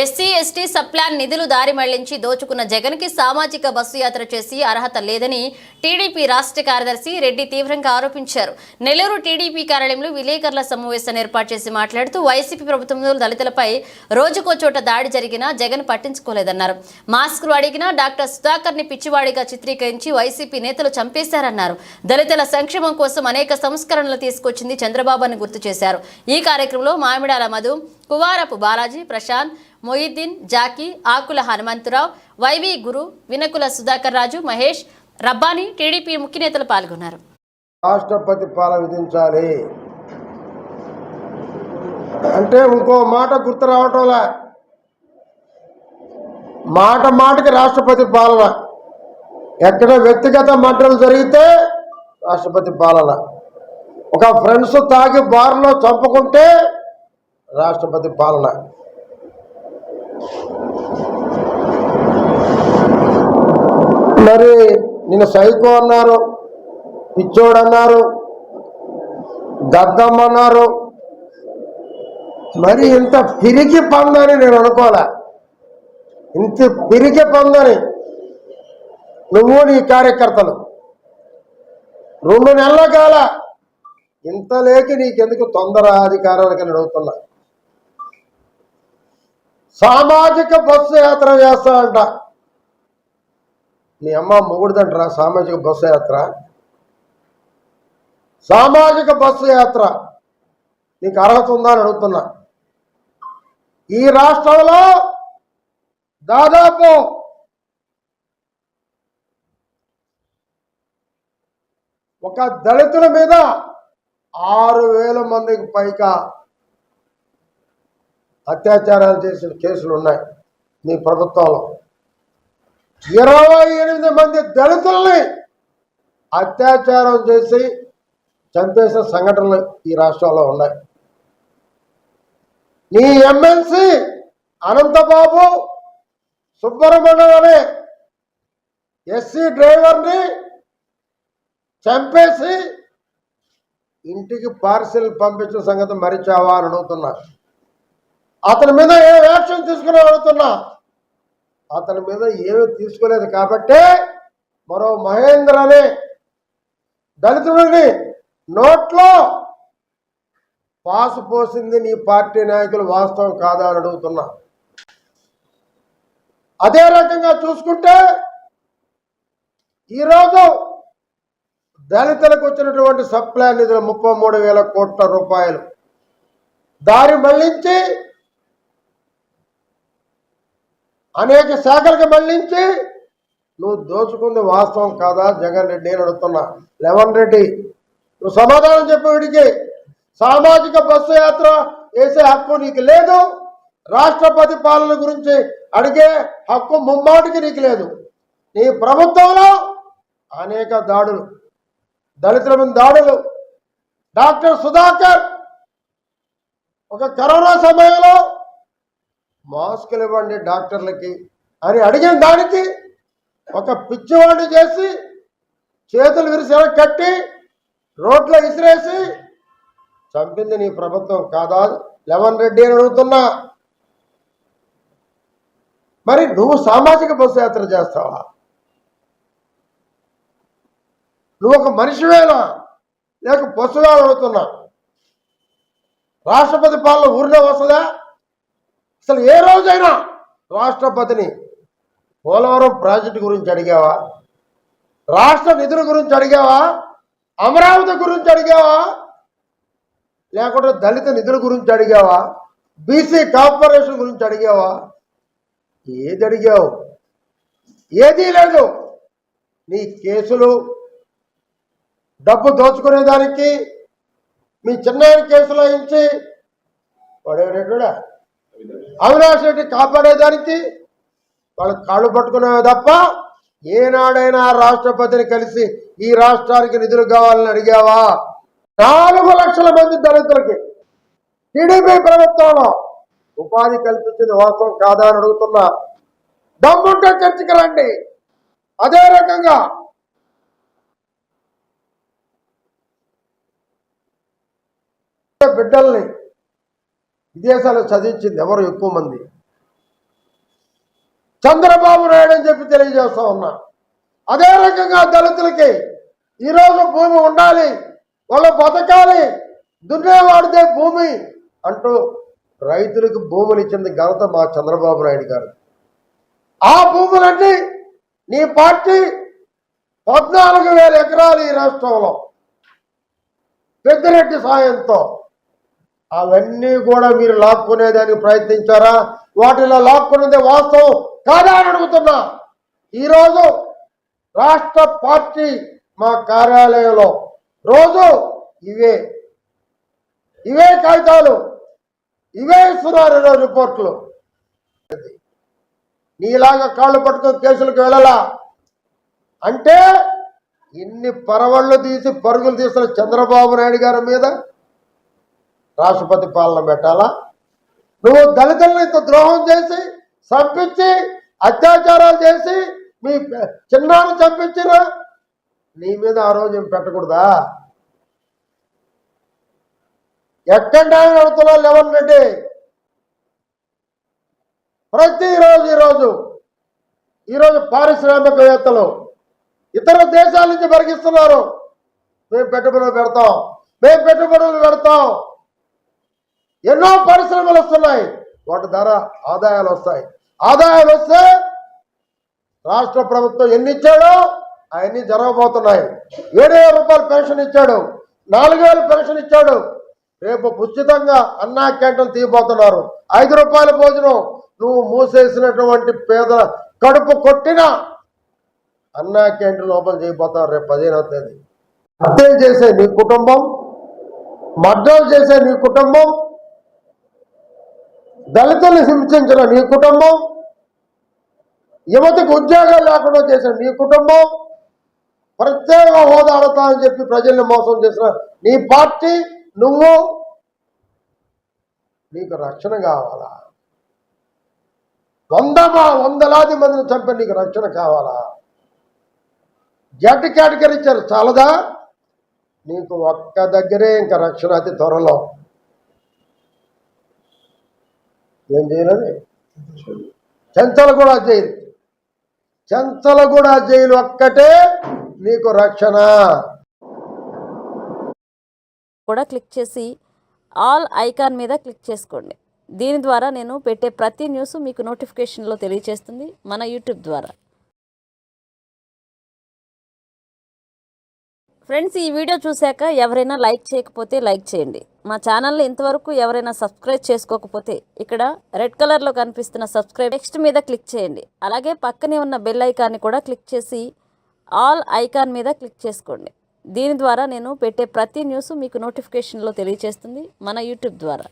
SC ST sub plan నిధులు దారి మళ్ళించి దోచుకున్న జగన్కి సామాజిక బస్సు యాత్ర చేసి అర్హత లేదని టీడీపీ రాష్ట్ర కార్యదర్శి రెడ్డి తీవ్రంగా ఆరోపించారు. నెల్లూరు టీడీపీ కార్యాలయంలో విలేకరుల సమావేశాన్ని ఏర్పాటు చేసి మాట్లాడుతూ వైసీపీ ప్రభుత్వంలో దళితులపై రోజుకో చోట దాడి జరిగినా జగన్ పట్టించుకోలేదన్నారు. మాస్కులు అడిగినా డాక్టర్ సుధాకర్ని పిచ్చివాడిగా చిత్రీకరించి వైసీపీ నేతలు చంపేశారన్నారు. దళితుల సంక్షేమం కోసం అనేక సంస్కరణలు తీసుకొచ్చింది చంద్రబాబు అని గుర్తు చేశారు. ఈ కార్యక్రమంలో Mamidala Madhu Kuvarapu Balaji Prashant Moiddin Jaki Akula Hanumantharao Y V Guru Vinakula Sudhakar Raju Mahesh Rabbani TDP ముఖ్య నేతలు పాల్గొన్నారు. రాష్ట్రపతి పాలన విధించాలి. అంటే ఇంకో మాట గుర్తు రావటంలా. మాట మాటకి రాష్ట్రపతి పాలన. ఎక్కడ వ్యక్తిగత మంటలు జరిగితే రాష్ట్రపతి పాలన. ఒక ఫ్రెండ్స్ తాగి బార్లో చంపుకుంటే రాష్ట్రపతి పాలన. మరి నిన్న సైకో అన్నారు పిచ్చోడు అన్నారు దద్దమ్మన్నారు మరి ఇంత పిరికి పందని నేను అనుకోలే. ఇంత పిరికి పందని నువ్వు నీ కార్యకర్తలు. రెండు నెలల కాల ఇంత లేక నీకెందుకు తొందర అధికారాలకని అడుగుతున్నా సామాజిక బస్సు యాత్ర చేస్తాడంట. నీ అమ్మ మొగుడుదంటరా సామాజిక బస్సు యాత్ర? సామాజిక బస్సు యాత్ర. నీకు అర్హత ఉందా అని అడుగుతున్నా. ఈ రాష్ట్రంలో దాదాపు ఒక దళితుల మీద ఆరు వేల మందికి పైగా అత్యాచారాలు చేసిన కేసులు ఉన్నాయి నీ ప్రభుత్వంలో. ఇరవై ఎనిమిది మంది దళితుల్ని అత్యాచారం చేసి చంపేసిన సంఘటనలు ఈ రాష్ట్రంలో ఉన్నాయి. నీ ఎమ్మెల్సీ అనంతబాబు సుబ్రహ్మణ్యం అనే ఎస్సీ డ్రైవర్ని చంపేసి ఇంటికి పార్సిల్ పంపించిన సంగతి మరిచావా అని అడుగుతున్నా అతని మీద ఏ యాక్షన్ తీసుకుని అడుగుతున్నా అతని మీద ఏమీ తీసుకోలేదు కాబట్టే మరో మహేంద్ర అనే దళితుడిని నోట్లో పాసు పోసింది నీ పార్టీ నాయకులు వాస్తవం కాదా అని అడుగుతున్నా. అదే రకంగా చూసుకుంటే ఈరోజు దళితులకు వచ్చినటువంటి సప్లై నిధులు ముప్పై మూడు వేల కోట్ల రూపాయలు. దారి మళ్ళించి అనేక శాఖలకు మళ్ళించి నువ్వు దోచుకుంది వాస్తవం కాదా? జగన్ రెడ్డి అని అడుగుతున్నా. లెవెన్ రెడ్డి నువ్వు సమాధానం చెప్పు వీడికి. సామాజిక బస్సు యాత్ర వేసే హక్కు నీకు లేదు. రాష్ట్రపతి పాలన గురించి అడిగే హక్కు ముమ్మాటికి నీకు లేదు. నీ ప్రభుత్వంలో అనేక దాడులు దళితుల మీద దాడులు. డాక్టర్ సుధాకర్ ఒక కరోనా సమయంలో మాస్కులు ఇవ్వండి డాక్టర్లకి. అని అడిగిన దానికి ఒక పిచ్చివాడు చేసి చేతులు విరిసి కట్టి రోడ్లో విసిరేసి చంపింది నీ ప్రభుత్వం కాదా? లెవన్ రెడ్డి అని అడుగుతున్నా. మరి నువ్వు సామాజిక బస్సు యాత్ర చేస్తావా? నువ్వు ఒక మనిషివేనా? లేక బస్సుగా అడుగుతున్నా. రాష్ట్రపతి పాలన ఊరిలో వస్తుందా? అసలు ఏ రోజైనా రాష్ట్రపతిని పోలవరం ప్రాజెక్టు గురించి అడిగావా? రాష్ట్ర నిధుల గురించి అడిగావా? అమరావతి గురించి అడిగావా? లేకుంటే దళిత నిధుల గురించి అడిగావా? బీసీ కార్పొరేషన్ గురించి అడిగావా? ఏది అడిగావు? ఏదీ లేదు. నీ కేసులు డబ్బు దోచుకునేదానికి మీ చిన్నాయన కేసులో ఇచ్చి వాడేవాడు అవినాష్ రెడ్డి కాపాడేదానికి వాళ్ళు కాళ్ళు పట్టుకున్నామే తప్ప ఏనాడైనా రాష్ట్రపతిని కలిసి ఈ రాష్ట్రానికి నిధులు కావాలని అడిగావా? నాలుగు లక్షల మంది దళితులకి టీడీపీ ప్రభుత్వంలో ఉపాధి కల్పించింది వాస్తవం కాదా అని అడుగుతున్నా. దమ్ముంటే చర్చకి రండి. అదే రకంగా బిడ్డల్ని విదేశాల్లో చదివించింది ఎవరు? ఎక్కువ మంది. చంద్రబాబు నాయుడు అని చెప్పి తెలియజేస్తా ఉన్నా. అదే రకంగా దళితులకి ఈరోజు భూమి ఉండాలి వాళ్ళు బతకాలి దున్నేవాడితే భూమి అంటూ రైతులకు భూములు ఇచ్చింది ఘనత మా చంద్రబాబు నాయుడు గారు. ఆ భూములన్నీ నీ పార్టీ పద్నాలుగు వేల ఎకరాలు ఈ రాష్ట్రంలో. పెద్దిరెడ్డి సాయంతో అవన్నీ కూడా మీరు లాక్కునేదానికి ప్రయత్నించారా? వాటిలో లాక్కున్నదే వాస్తవం కాదా అని అడుగుతున్నా. ఈరోజు రాష్ట్ర పార్టీ మా కార్యాలయంలో రోజు ఇవే ఇవే కాగితాలు ఇవే ఇస్తున్నారు రిపోర్ట్లు. నీలాగా కాళ్ళు పట్టుకుని కేసులకు వెళ్ళలా? అంటే ఇన్ని పరవళ్ళు తీసి పరుగులు తీసిన చంద్రబాబు నాయుడు గారి మీద రాష్ట్రపతి పాలన పెట్టాలా? నువ్వు దళితులను ఇంత ద్రోహం చేసి చంపించి అత్యాచారాలు చేసి మీ చిన్నాను చంపించిన నీ మీద ఆ రోజు పెట్టకూడదా? ఎక్కడ నడుతున్నా లెవెన్ రెడ్డి ప్రతిరోజు ఈరోజు ఈరోజు పారిశ్రామికవేత్తలు ఇతర దేశాల నుంచి పరిగిస్తున్నారు మేము పెట్టుబడులు పెడతాం మేము పెట్టుబడులు పెడతాం. ఎన్నో పరిశ్రమలు వస్తున్నాయి. వాటి ద్వారా ఆదాయాలు వస్తాయి. ఆదాయాలు వస్తే రాష్ట్ర ప్రభుత్వం ఎన్ని ఇచ్చాడో అవన్నీ జరగబోతున్నాయి. ఏడు వేల రూపాయలు పెన్షన్ ఇచ్చాడు. నాలుగు వేలు పెన్షన్ ఇచ్చాడు. రేపు ఉచితంగా అన్నా క్యాంటీన్ తీయబోతున్నారు. ఐదు రూపాయల భోజనం నువ్వు మూసేసినటువంటి పేదల కడుపు కొట్టిన అన్నా క్యాంటీన్ లోపల చేయబోతున్నారు రేపు పదిహేనవ తేదీ. హత్యలు చేసే నీ కుటుంబం మర్డర్లు చేసే నీ కుటుంబం దళితుల్ని హింసించిన నీ కుటుంబం యువతకు ఉద్యోగాలు లేకుండా చేసిన నీ కుటుంబం ప్రత్యేక హోదా అని చెప్పి ప్రజల్ని మోసం చేసిన నీ పార్టీ నువ్వు నీకు రక్షణ కావాలా? వంద వందలాది మందిని చంపి నీకు రక్షణ కావాలా? జడ్ కేటగిరీ ఇచ్చారు చాలదా? నీకు ఒక్క దగ్గరే ఇంకా రక్షణ అతి త్వరలో. ఏం చేయలేదు చెంచలగూడ జైలు. కూడా జైలు ఒక్కటే నీకు రక్షణ. కూడా క్లిక్ చేసి ఆల్ ఐకాన్ మీద క్లిక్ చేసుకోండి. దీని ద్వారా నేను పెట్టే ప్రతి న్యూస్ మీకు నోటిఫికేషన్లో తెలియజేస్తుంది మన యూట్యూబ్ ద్వారా. ఫ్రెండ్స్ ఈ వీడియో చూశాక ఎవరైనా లైక్ చేయకపోతే లైక్ చేయండి. మా ఛానల్ని ఇంతవరకు ఎవరైనా సబ్స్క్రైబ్ చేసుకోకపోతే ఇక్కడ రెడ్ కలర్లో కనిపిస్తున్న సబ్స్క్రైబ్ నెక్స్ట్ మీద క్లిక్ చేయండి. అలాగే పక్కనే ఉన్న బెల్ ఐకాన్ని కూడా క్లిక్ చేసి ఆల్ ఐకాన్ మీద క్లిక్ చేసుకోండి. దీని ద్వారా నేను పెట్టే ప్రతి న్యూస్ మీకు నోటిఫికేషన్లో తెలియజేస్తుంది మన యూట్యూబ్ ద్వారా.